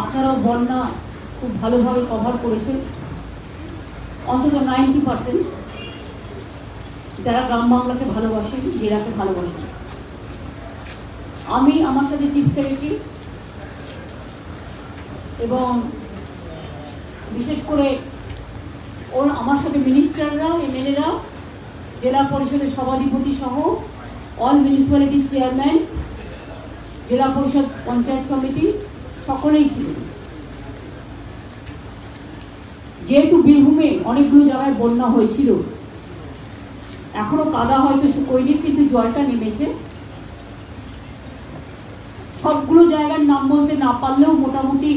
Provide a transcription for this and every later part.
আপনারাও বন্যা খুব ভালোভাবে কভার করেছেন। অন্তত নাইনটি পার্সেন্ট যারা গ্রাম বাংলাকে ভালোবাসেন, জেলাকে ভালোবাসেন। আমি আমার সাথে চিফ সেক্রেটারি এবং বিশেষ করে ওর আমার সাথে মিনিস্টাররা এমএলএরা জেলা পরিষদের সভাধিপতি সহ অল মিউনিসিপ্যালিটির চেয়ারম্যান জেলা পরিষদ পঞ্চায়েত সমিতি সকলেই ছিলেন যেহেতু বীরভূমে অনেকগুলো জায়গায় বন্যা হয়েছিল, এখনও কাদা হয়তো শুকোয়নি কিন্তু জলটা নেমেছে। সবগুলো জায়গার নাম বলতে না পারলেও মোটামুটি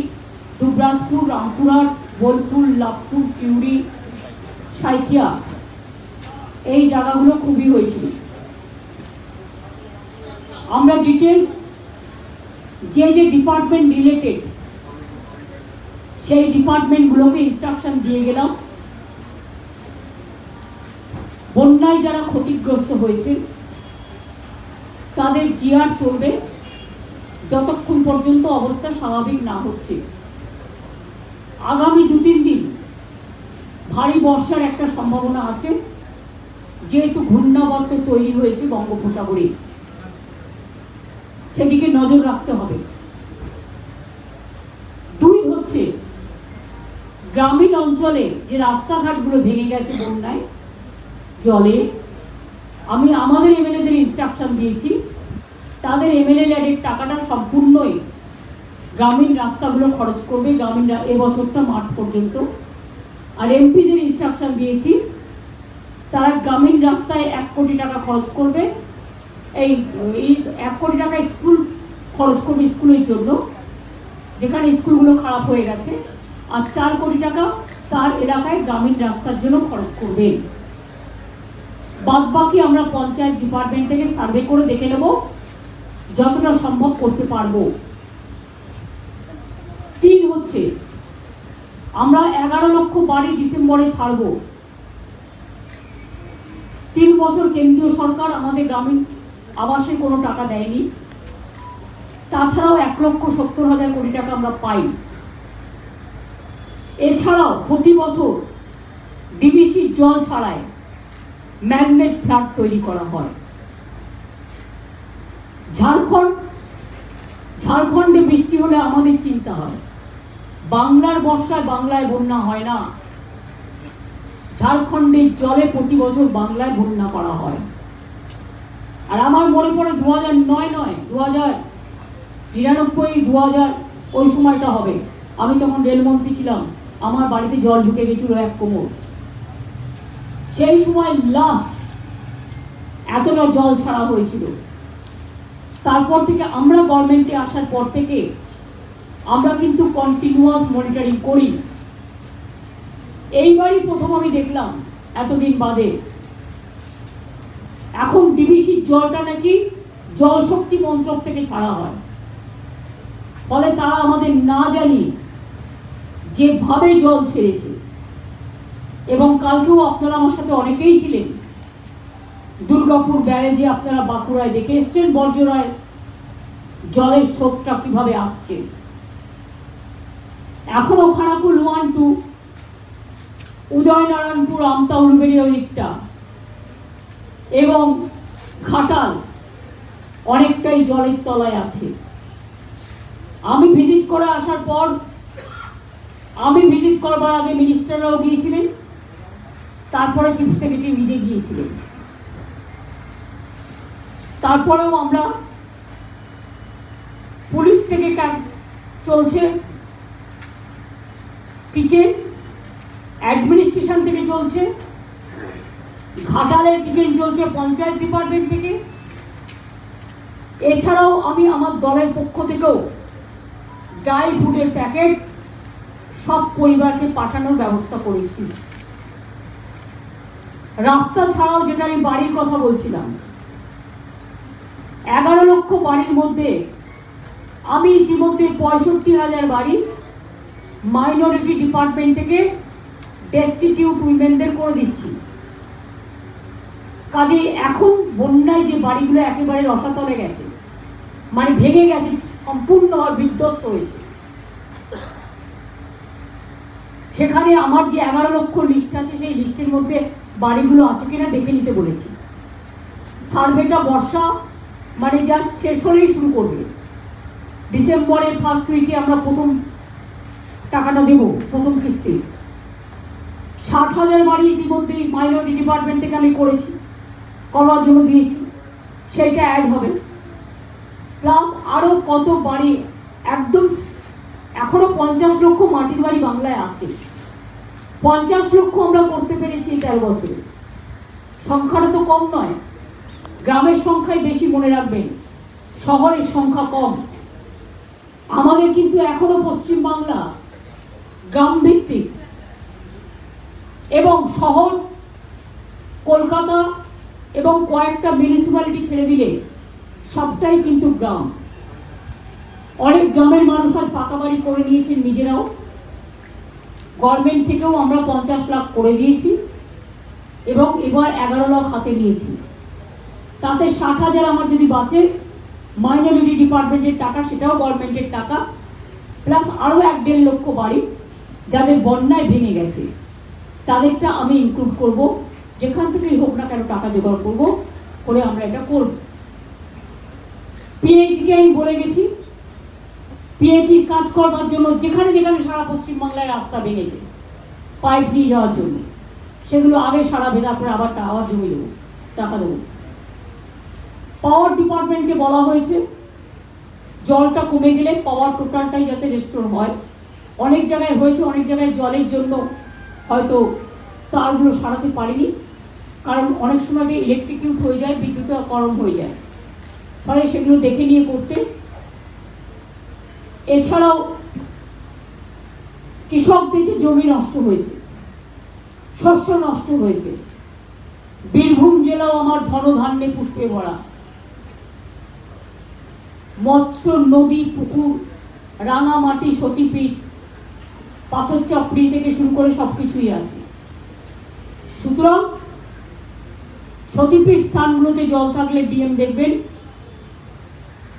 দুবরাজপুর, রামপুরহাট, বোলপুর, লাভপুর চিউড়ি সাইথিয়া, এই জায়গাগুলো খুবই হয়েছিল। আমরা ডিটেলস যে যে ডিপার্টমেন্ট রিলেটেড সেই ডিপার্টমেন্টগুলোকে ইনস্ট্রাকশন দিয়ে গেলাম। বন্যায় যারা ক্ষতিগ্রস্ত হয়েছে, তাদের জিআর চলবে যতক্ষণ পর্যন্ত অবস্থা স্বাভাবিক না হচ্ছে। আগামী দু তিন দিন ভারী বর্ষার একটা সম্ভাবনা আছে, যেহেতু ঘূর্ণাবর্ত তৈরি হয়েছে বঙ্গোপসাগরে। সেদিকে নজর রাখতে হবে। দুই হচ্ছে, গ্রামীণ অঞ্চলে যে রাস্তাঘাটগুলো ভেঙে গেছে বন্যায়, জলে, আমি আমাদের এমএলএদের ইনস্ট্রাকশন দিয়েছি, তাদের এমএলএ ল্যাডের টাকাটা সম্পূর্ণই গ্রামীণ রাস্তাগুলো খরচ করবে গ্রামীণ এবছরটা মার্চ পর্যন্ত। আর এমপিদের ইনস্ট্রাকশন দিয়েছি, তারা গ্রামীণ রাস্তায় এক কোটি টাকা খরচ করবে এই এই এক কোটি টাকা স্কুল খরচ করবে স্কুলের জন্য। যেখানে স্কুলগুলো খারাপ হয়ে গেছে, আর চার কোটি টাকা তার এলাকায় গ্রামীণ রাস্তার জন্য খরচ করবে। বাদ বাকি আমরা পঞ্চায়েত ডিপার্টমেন্ট থেকে সার্ভে করে দেখে নেব যতটা সম্ভব করতে পারব। তিন হচ্ছে, আমরা এগারো লক্ষ বাড়ি ডিসেম্বরে ছাড়বো। তিন বছর কেন্দ্রীয় সরকার আমাদের গ্রামীণ আবাসে কোনো টাকা দেয়নি। তাছাড়াও এক লক্ষ সত্তর হাজার কোটি টাকা আমরা পাই। এছাড়াও প্রতি বছর ডিবিসির জল ছাড়ায় ম্যানমেড ফ্ল্যাট তৈরি করা হয়। ঝাড়খণ্ড, ঝাড়খণ্ডে বৃষ্টি হলে আমাদের চিন্তা হয়। বাংলার বর্ষায় বাংলায় বন্যা হয় না। ঝাড়খণ্ডের জলে প্রতি বছর বাংলায় বন্যা করা হয়। আর আমার মনে পড়ে দু হাজার নয় নয় দু হাজার নিরানব্বই দু হাজার ওই সময়টা হবে। আমি তখন রেলমন্ত্রী ছিলাম। আমার বাড়িতে জল ঢুকে গেছিল এক কোমর। সেই সময় লাস্ট এতটা জল ছাড়া হয়েছিল। তারপর থেকে আমরা গভর্নমেন্টে আসার পর থেকে আমরা কিন্তু কন্টিনিউয়াস মনিটরিং করি। এইবারই প্রথম আমি দেখলাম, এতদিন বাদে। এখন ডিবিসির জলটা নাকি জল শক্তি মন্ত্রক থেকে ছাড়া হয়। ফলে তারা আমাদের না জানি যেভাবে জল ছেড়েছে। এবং কালকেও আপনারা আমার সাথে অনেকেই ছিলেন। দুর্গাপুর ব্যারেজে আপনারা বাঁকুড়ায় দেখে এসছেন বর্জরায় জলের স্রোতটা কীভাবে আসছে। এখনও খানাকুল ওয়ান টু, উদয়নারায়ণপুর আমতা উলবেড়ি ওই দিকটা। এবং ঘাটাল অনেকটাই জলের তলায় আছে। আমি ভিজিট করে আসার পর, আমি ভিজিট করবার আগে মিনিস্টাররাও গিয়েছিলেন, তারপরে চিফ সেক্রেটারি নিজে গিয়েছিলেন। তারপরেও আমরা পুলিশ থেকে ক্যাম্প চলছে কিচেন অ্যাডমিনিস্ট্রেশন থেকে চলছে ঘাটালের কিচেন চলছে পঞ্চায়েত ডিপার্টমেন্ট থেকে। এছাড়াও আমি আমার দলের পক্ষ থেকেও ড্রাই ফুডের প্যাকেট সব পরিবারকে পাঠানোর ব্যবস্থা করেছি। রাস্তা ছাড়াও যেটা আমি বাড়ির কথা বলছিলাম, এগারো লক্ষ বাড়ির মধ্যে আমি ইতিমধ্যে পঁয়ষট্টি হাজার বাড়ি মাইনরিটি ডিপার্টমেন্ট থেকে ডেস্টিটিউট উইমেনদের করে দিচ্ছি। কাজে এখন বন্যায় যে বাড়িগুলো একেবারে রসাতলে গেছে মানে ভেঙে গেছে সম্পূর্ণভাবে বিধ্বস্ত হয়েছে। সেখানে আমার যে এগারো লক্ষ লিস্ট আছে, সেই লিস্টের মধ্যে বাড়িগুলো আছে কিনা দেখে নিতে বলেছি। সার্ভেটা বর্ষা মানে জাস্ট শেষ হলেই শুরু করবে। ডিসেম্বরের ফার্স্ট উইকে আমরা প্রথম টাকাটা দেবো, প্রথম কিস্তি। ষাট হাজার বাড়ি ইতিমধ্যেই মাইনরিটি ডিপার্টমেন্ট থেকে আমি করেছি। করবার জন্য দিয়েছি সেইটা অ্যাড হবে। প্লাস আরও কত বাড়ি, একদম এখনও পঞ্চাশ লক্ষ মাটির বাড়ি বাংলায় আছে। পঞ্চাশ লক্ষ আমরা করতে পেরেছি এই তেরো বছরে। সংখ্যাটা তো কম নয়। গ্রামের সংখ্যাই বেশি মনে রাখবেন। শহরের সংখ্যা কম। আমাদের কিন্তু এখনও পশ্চিম বাংলা গ্রাম ভিত্তিক এবং শহর, কলকাতা এবং কয়েকটা মিউনিসিপ্যালিটি ছেড়ে দিলে সবটাই কিন্তু গ্রাম। অনেক গ্রামের মানুষ আজ পাকা বাড়ি করে নিয়েছেন নিজেরাও। গভর্নমেন্ট থেকেও আমরা পঞ্চাশ লাখ করে দিয়েছি এবং এবার এগারো লাখ হাতে নিয়েছি। তাতে ষাট হাজার আমার যদি বাঁচে মাইনরিটি ডিপার্টমেন্টের টাকা, সেটাও গভর্নমেন্টের টাকা প্লাস আরও এক দেড় লক্ষ বাড়ি, যাদের বন্যায় ভেঙে গেছে, তাদেরটা আমি ইনক্লুড করব। যেখান থেকেই হোক না কেন টাকা জোগাড় করব করে আমরা এটা করব। পিএইচকে আমি বলে গেছি। পিএইচির কাজ করবার জন্য যেখানে যেখানে সারা পশ্চিমবাংলায় রাস্তা ভেঙেছে, পাইপ নিয়ে যাওয়ার জন্য, সেগুলো আগে সারা সারাবে তারপরে আবার আবার জমি দেবো, টাকা দেবো। পাওয়ার ডিপার্টমেন্টকে বলা হয়েছে, জলটা কমে গেলে পাওয়ার টোটালটাই যাতে রেস্টোর হয়। অনেক জায়গায় হয়েছে, অনেক জায়গায় জলের জন্য হয়তো তারগুলো সারাতে পারিনি। কারণ অনেক সময় ইলেকট্রিকিউট হয়ে যায় বিদ্যুৎ গরম হয়ে যায়। ফলে সেগুলো দেখে নিয়ে করতে। এছাড়াও কৃষকদের যে জমি নষ্ট হয়েছে, শস্য নষ্ট হয়েছে, বীরভূম জেলাও আমার ধন ধনধান্যে পুষ্পে ভরা। মৎস্য, নদী, পুকুর রাঙামাটি সতীপীঠ পাথর চাপড়ি থেকে শুরু করে সব কিছুই আছে। সুতরাং সতীপীঠ স্থানগুলোতে জল থাকলে ডিএম দেখবেন।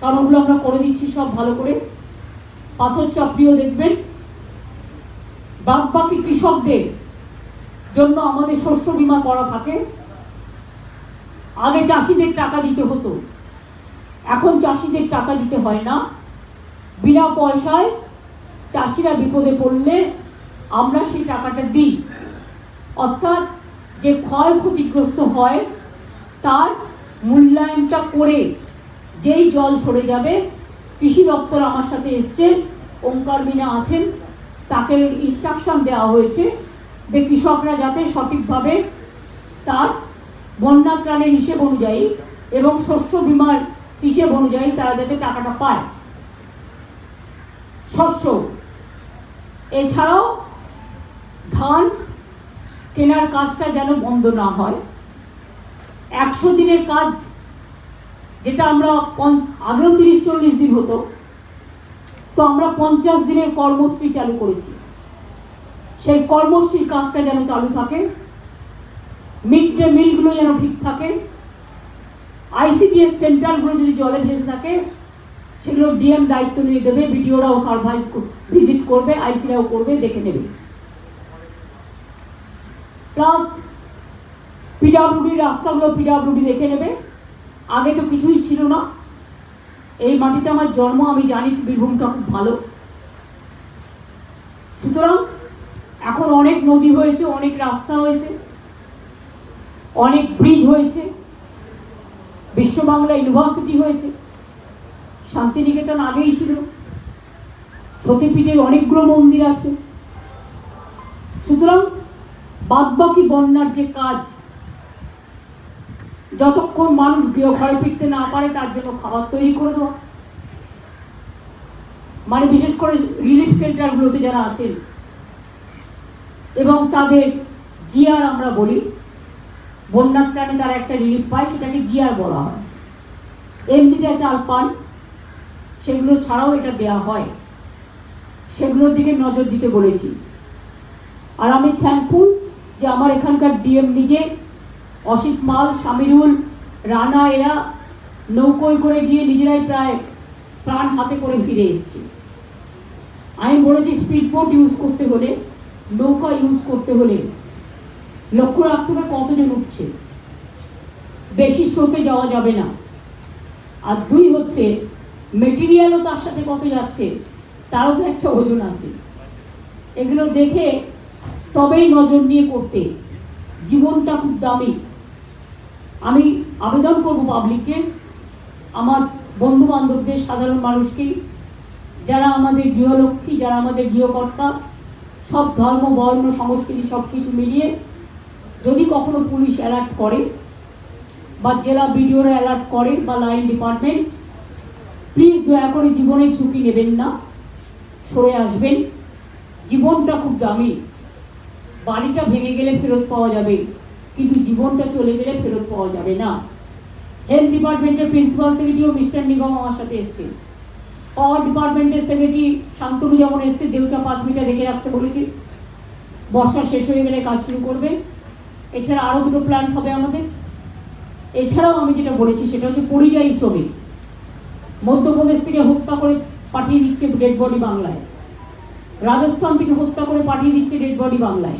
কারণ ওগুলো আমরা করে দিচ্ছি সব ভালো করে। পাথর চাপড়িও দেখবেন। বাদ বাকি কৃষকদের জন্য আমাদের শস্য বীমা করা থাকে। আগে চাষিদের টাকা দিতে হতো। এখন চাষিদের টাকা দিতে হয় না। বিনা পয়সায় চাষিরা বিপদে পড়লে আমরা সেই টাকাটা দিই। অর্থাৎ যে ক্ষয়ক্ষতিগ্রস্ত হয় তার মূল্যায়নটা করে যেই জল সরে যাবে, কৃষি দপ্তর আমার সাথে এসছে, ওঙ্কার মিনা আছেন, তাকে ইনস্ট্রাকশন দেওয়া হয়েছে যে কৃষকরা যাতে সঠিকভাবে তার বন্যা ত্রাণের হিসেব অনুযায়ী এবং শস্য বীমার হিসেব অনুযায়ী তারা যাতে টাকাটা পায়। শস্য, এছাড়াও ধান কেনার কাজটা যেন বন্ধ না হয়। একশো দিনের কাজ, যেটা আমরা আগেও তিরিশ চল্লিশ দিন হতো, তো আমরা পঞ্চাশ দিনের কর্মশ্রী চালু করেছি। সেই কর্মশ্রীর কাজটা যেন চালু থাকে মিড ডে মিলগুলো যেন ঠিক থাকে, আইসিডিএস সেন্টারগুলো যদি জলে ভেসে থাকে, সেগুলো ডিএম দায়িত্ব নিয়ে দেবে, বিডিওরাও সার্ভাইস ভিজিট করবে, আইসিরাও করবে, দেখে নেবে। প্লাস পিডাব্লিউডি রাস্তাগুলো পিডাব্লিউডি দেখে নেবে। আগে তো কিছুই ছিল না। এই মাটিতে আমার জন্ম, আমি জানি বীরভূমটা খুব ভালো। সুতরাং এখন অনেক নদী হয়েছে, অনেক রাস্তা হয়েছে, অনেক ব্রিজ হয়েছে বিশ্ব বাংলা ইউনিভার্সিটি হয়েছে। শান্তিনিকেতন আগেই ছিল। সতীপীঠের অনেকগুলো মন্দির আছে। সুতরাং বাদবাকি বন্যার যে কাজ যতক্ষণ মানুষ ঘরে ফিরতে না পারে, তার জন্য খাবার তৈরি করে দেওয়া। মানে বিশেষ করে রিলিফ সেন্টারগুলোতে যারা আছেন, এবং তাদের জিআর আমরা বলি, বন্যার ত্রাণে তারা একটা রিলিফ পায়, সেটাকে জিআর বলা হয়। এমনি এমনিতে চাল পান, সেগুলো ছাড়াও এটা দেয়া হয়। সেগুলোর দিকে নজর দিতে বলেছি। আর আমি থ্যাঙ্কফুল যে আমার এখানকার ডিএম নিজে অসিত মাল, সামিরুল, রানা, এরা নৌকোয় করে গিয়ে নিজেরাই প্রায় প্রাণ হাতে করে ফিরে এসেছে। আমি বলেছি স্পিড বোট ইউজ করতে হলে, নৌকা ইউজ করতে হলে লক্ষ্য রাখতে হবে কতজন উঠছে। বেশি স্রোতে যাওয়া যাবে না। আর দুই হচ্ছে মেটেরিয়ালও তার সাথে কত যাচ্ছে, তারও তো একটা ওজন আছে। এগুলো দেখে তবেই নজর নিয়ে করতে। জীবনটা খুব দামি। আমি আবেদন করব পাবলিককে আমার বন্ধু বান্ধবদের সাধারণ মানুষকে। যারা আমাদের গৃহলক্ষ্মী, যারা আমাদের গৃহকর্তা, সব ধর্ম, বর্ণ, সংস্কৃতি সব কিছু মিলিয়ে যদি কখনো পুলিশ অ্যালার্ট করে বা জেলা বিডিওরা অ্যালার্ট করে বা লাইন ডিপার্টমেন্ট প্লিজ দয়া করে জীবনের ঝুঁকি নেবেন না। সরে আসবেন। জীবনটা খুব দামি। বাড়িটা ভেঙে গেলে ফেরত পাওয়া যাবে। কিন্তু জীবনটা চলে গেলে ফেরত পাওয়া যাবে না। হেলথ ডিপার্টমেন্টের প্রিন্সিপাল সেক্রেটারিও মিস্টার নিগম আমার সাথে এসছে। পাওয়ার ডিপার্টমেন্টের সেক্রেটারি শান্তনু যেমন এসছে, দেউচা পাঁচমিটা দেখে রাখতে বলেছে। বর্ষা শেষ হয়ে গেলে কাজ শুরু করবে। এছাড়া আরও দুটো প্ল্যান্ট হবে আমাদের। এছাড়াও আমি যেটা বলেছি, সেটা হচ্ছে পরিযায়ী শ্রমিক। মধ্যপ্রদেশ থেকে হত্যা করে পাঠিয়ে দিচ্ছে ডেড বডি বাংলায়। রাজস্থান থেকে হত্যা করে পাঠিয়ে দিচ্ছে ডেড বডি বাংলায়।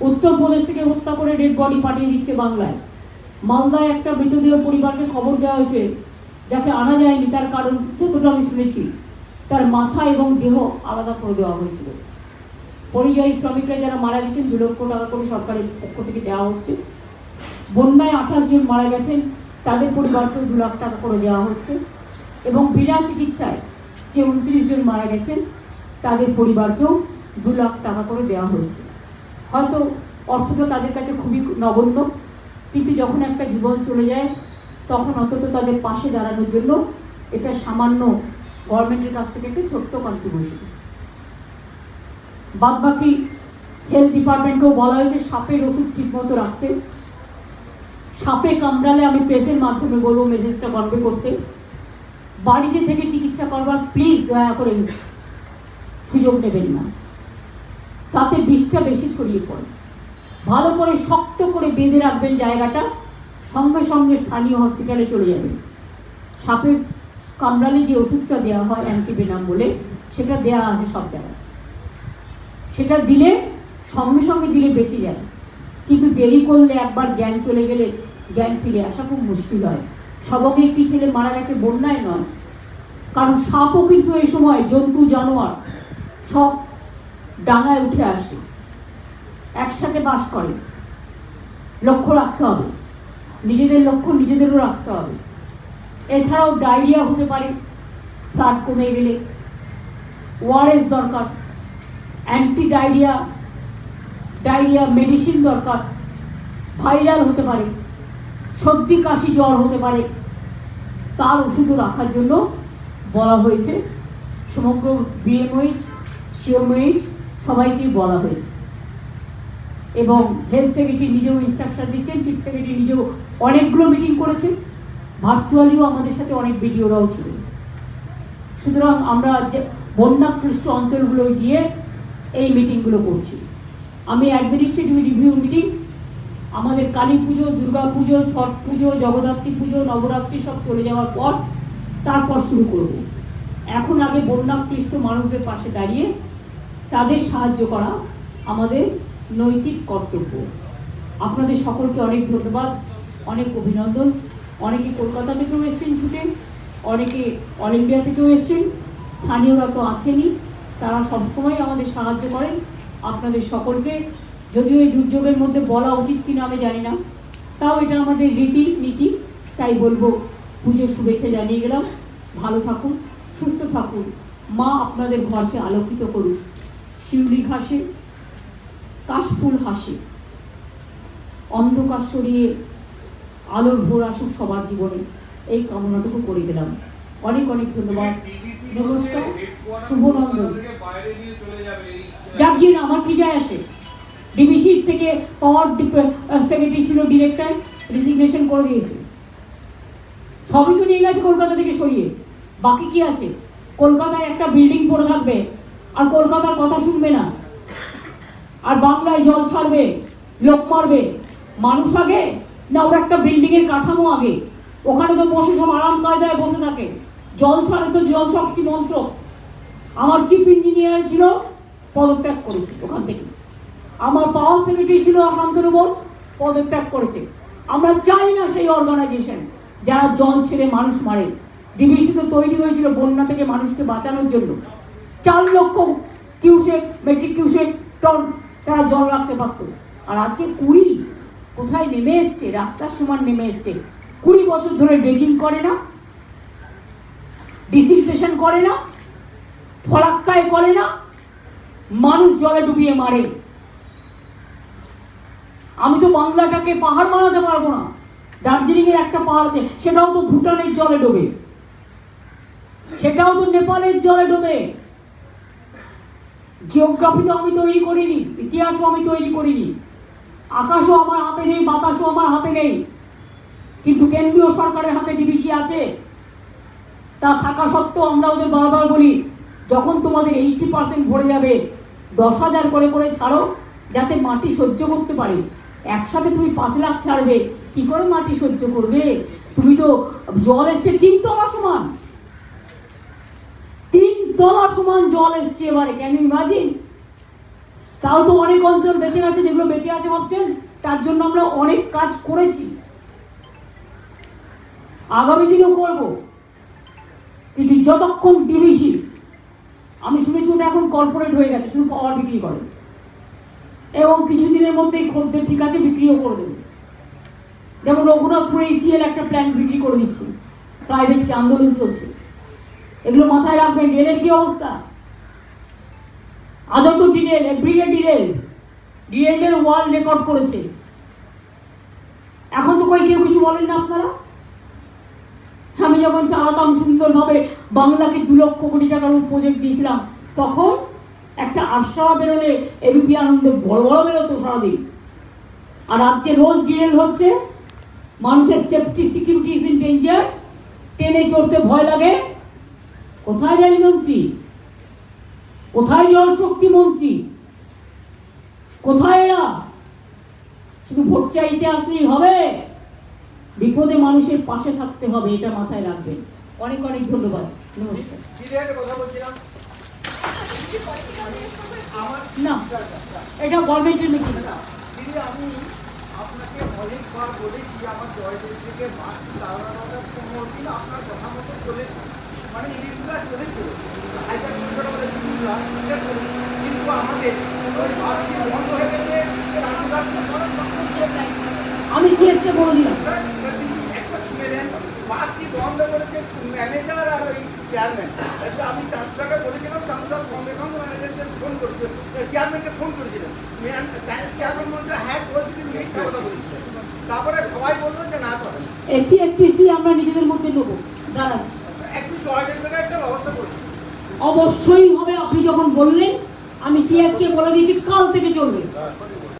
উত্তরপ্রদেশ থেকে হত্যা করে ডেড বডি পাঠিয়ে দিচ্ছে বাংলায়। মালদায় একটা মৃতদেহ পরিবারকে খবর দেওয়া হয়েছে, যাকে আনা যায়নি, তার কারণ যতটা আমি শুনেছি। তার মাথা এবং দেহ আলাদা করে দেওয়া হয়েছিল। পরিযায়ী শ্রমিকরা যারা মারা গেছেন, দু লক্ষ টাকা করে সরকারের পক্ষ থেকে দেওয়া হচ্ছে। বন্যায় আঠাশ জন মারা গেছেন, তাদের পরিবারকেও দু লাখ টাকা করে দেওয়া হচ্ছে। এবং বিনা চিকিৎসায় যে উনত্রিশ জন মারা গেছেন, তাদের পরিবারকেও দু লাখ টাকা করে দেওয়া হয়েছে। হয়তো অর্থটা তাদের কাছে খুবই নগণ্য। কিন্তু যখন একটা জীবন চলে যায়, তখন অন্তত তাদের পাশে দাঁড়ানোর জন্য এটা সামান্য গভর্নমেন্টের কাছ থেকে একটা ছোট্ট কন্ট্রিবিউশন বাদ বাকি হেলথ ডিপার্টমেন্টকেও বলা হয়েছে, সাপের ওষুধ ঠিকমতো রাখতে। সাপে কামড়ালে আমি প্রেসের মাধ্যমে বলব মেসেজটা কনভে করতে। বাড়িতে থেকে চিকিৎসা করবার প্লিজ দয়া করে সুযোগ নেবেন না। তাতে বিষটা বেশি ছড়িয়ে পড়ে। ভালো করে শক্ত করে বেঁধে রাখবেন জায়গাটা, সঙ্গে সঙ্গে স্থানীয় হসপিটালে চলে যাবেন। সাপের কামড়ালে যে ওষুধটা দেওয়া হয় অ্যান্টিভেনাম বলে, সেটা দেওয়া আছে সব জায়গায়। সেটা দিলে, সঙ্গে সঙ্গে দিলে বেঁচে যায়। কিন্তু দেরি করলে একবার জ্ঞান চলে গেলে জ্ঞান ফিরে আসা খুব মুশকিল হয়। সবকে একটি ছেলে মারা গেছে বন্যায় নয়। কারণ সাপও কিন্তু এই সময় জন্তু, জানোয়ার, সব ডাঙায় উঠে আসে। একসাথে বাস করে। লক্ষ্য রাখতে হবে। নিজেদের লক্ষ্য নিজেদেরও রাখতে হবে। এছাড়াও ডায়রিয়া হতে পারে, ফ্লাড কমে গেলে। ওআরএস দরকার অ্যান্টি ডায়রিয়া ডায়রিয়া মেডিসিন দরকার। ভাইরাল হতে পারে, সর্দি, কাশি, জ্বর হতে পারে। তার ওষুধও রাখার জন্য বলা হয়েছে। সমগ্র বিএমওইচ সিএমওইচ সবাইকেই বলা হয়েছে। এবং হেলথ সেক্রেটারি নিজেও ইনস্ট্রাকশন দিচ্ছেন চিফ সেক্রেটারি নিজেও অনেকগুলো মিটিং করেছেন। ভার্চুয়ালিও আমাদের সাথে অনেক ভিডিওরাও ছিল। সুতরাং আমরা যে বন্যাক্লিষ্ট অঞ্চলগুলো গিয়ে এই মিটিংগুলো করছি। আমি অ্যাডমিনিস্ট্রেটিভ রিভিউ মিটিং আমাদের কালী পুজো, দুর্গা পুজো, ছট পুজো, জগদ্ধাত্রী পুজো, নবরাত্রি সব চলে যাওয়ার পর তারপর শুরু করব। এখন আগে বন্যাক্লিষ্ট মানুষদের পাশে দাঁড়িয়ে তাদের সাহায্য করা আমাদের নৈতিক কর্তব্য। আপনাদের সকলকে অনেক ধন্যবাদ, অনেক অভিনন্দন। অনেকে কলকাতা থেকেও এসছেন ছুটে, অনেকে অল ইন্ডিয়া থেকেও এসছেন। স্থানীয়রা তো আছেনই, তারা সবসময় আমাদের সাহায্য করেন। আপনাদের সকলকে, যদিও এই দুর্যোগের মধ্যে বলা উচিত কিনা আমি জানি না, তাও এটা আমাদের রীতি নীতি তাই বলব, পুজোর শুভেচ্ছা জানিয়ে গেলাম। ভালো থাকুন, সুস্থ থাকুন। মা আপনাদের ঘরকে আলোকিত করুন। শিউলি ঘাসে, কাশফুল হাসে। অন্ধকার সরিয়ে আলোর ভোর আসুক সবার জীবনে। এই কামনাটুকু করে দিলাম। অনেক অনেক ধন্যবাদ। নমস্কার। শুভনন্দন যাক গিয়ে আমার কি যায় আসে? ডিবিসি থেকে পাওয়ার সেক্রেটারি ছিল ডিরেক্টর রিজিগনেশন করে দিয়েছে। সবই তো নিয়ে গেছে কলকাতা থেকে সরিয়ে। বাকি কি আছে? কলকাতায় একটা বিল্ডিং পড়ে থাকবে। আর কলকাতার কথা শুনবে না। আর বাংলায় জল ছাড়বে, লোক মারবে। মানুষ আগে? না ওর একটা বিল্ডিং এর কাঠামো আগে? ওখানে তো বসে সব আরাম কায়দায় বসে থাকে। জল ছাড়ে তো জল শক্তি মন্ত্র। আমার চিফ ইঞ্জিনিয়ার ছিল, পদত্যাগ করেছে ওখান থেকে। আমার পাওয়ার সেক্রেটারি ছিল শান্তনু বোস পদত্যাগ করেছে। আমরা চাই না সেই অর্গানাইজেশন যারা জল ছেড়ে মানুষ মারে। ডিভিসি তো তৈরি হয়েছিল বন্যা থেকে মানুষকে বাঁচানোর জন্য। চার লক্ষ কিউসেক মেট্রিক কিউসেক টন তারা জল রাখতে পারতো। আর আজকে কুড়ি কোথায় নেমে এসছে? রাস্তার সমান নেমে এসছে। কুড়ি বছর ধরে ড্রেজিং করে না ডিসিলটেশন করে না, ফলাক্কায় করে না, মানুষ জলে ডুবিয়ে মারে। আমি তো বাংলাটাকে পাহাড় বানাতে পারব না। দার্জিলিং এর একটা পাহাড় আছে, সেটাও তো ভুটানের জলে ডোবে। সেটাও তো নেপালের জলে ডোবে। জিওগ্রাফি তো আমি তৈরি করিনি, ইতিহাসও আমি তৈরি করিনি। আকাশও আমার হাতে নেই, বাতাসও আমার হাতে নেই। কিন্তু কেন্দ্রীয় সরকারের হাতে ডিবিসি আছে। তা থাকা সত্ত্বেও আমরা ওদের বারবার বলি, যখন তোমাদের এইটি পার্সেন্ট ভরে যাবে, দশ হাজার করে করে ছাড়ো, যাতে মাটি সহ্য করতে পারে। একসাথে তুমি পাঁচ লাখ ছাড়বে, কি করে মাটি সহ্য করবে? তুমি তো জল এসছে তো আমার সমান। তিন তলা সমান জল এসছে এবারে কেন ইমাজিন তাও তো অনেক অঞ্চল বেঁচে গেছে, যেগুলো বেঁচে আছে ভাবছেন, তার জন্য আমরা অনেক কাজ করেছি। আগামী দিনেও করব। কিন্তু যতক্ষণ ডিভিসি আমি শুনেছি ওটা এখন কর্পোরেট হয়ে গেছে, শুধু পাওয়ার বিক্রি করে। এবং কিছুদিনের মধ্যেই খদ্দের ঠিক আছে, বিক্রিও করে দেবে। যেমন রঘুনাথপুরে ইসিএল একটা প্ল্যান্ট বিক্রি করে দিচ্ছে। প্রাইভেটকে আন্দোলন চলছে। এগুলো মাথায় রাখবেন, রেলের কি অবস্থা? আজও তো ডিরেল এভরিডে ডিরেল, ডিরেলের ওয়ার্ল্ড রেকর্ড করেছে। এখন তো কই কেউ কিছু বলেন না আপনারা? আমি যখন চালাতাম সুন্দরভাবে বাংলাকে দু লক্ষ কোটি টাকার প্রজেক্ট দিয়েছিলাম, তখন একটা আশারা বেরোলে এবিপি আনন্দে বড় বড় বেরোতো সারাদিন। আর রাজ্যে রোজ ডিরেল হচ্ছে, মানুষের safety security is in danger ট্রেনে চড়তে ভয় লাগে কোথায় রেল মন্ত্রী? কোথায় জলশক্তি মন্ত্রী? কোথায় এরা? শুধু ভোট চাইতে আসলেই হবে। বিপদে মানুষের পাশে থাকতে হবে এটা মাথায় রাখবেন। অনেক অনেক ধন্যবাদ। নমস্কার। না এটা গভর্নমেন্টের মিটিং আমি আপনাকে অনেকবার বলেছি আমার জয়দেব থেকে মাছ আপনার কথা মতো চলেছে করে। কিন্তু আমাদের বন্ধ হয়ে গেছে। আমি সিএসকে বলে দিলাম শুনে বন্ধ করেছে ম্যানেজার আর ওই চেয়ারম্যান আমি চাঁদদাকে বলেছিলাম চাঁদদার সঙ্গে সঙ্গে ম্যানেজারকে ফোন করেছিল চেয়ারম্যানকে ফোন করেছিলেন চেয়ারম্যান বলছে হ্যাঁ করেছি মিথ্যা কথা বলছি তারপরে সবাই বলল যে না করেন এসসি এসটিসি আমরা নিজেদের মধ্যে নেব দাঁড়ান একটু জয়দেব থেকে একটা ব্যবস্থা করছি অবশ্যই হবে। আপনি যখন বললেন আমি সিএসকে বলে দিয়েছি কাল থেকে চলবে।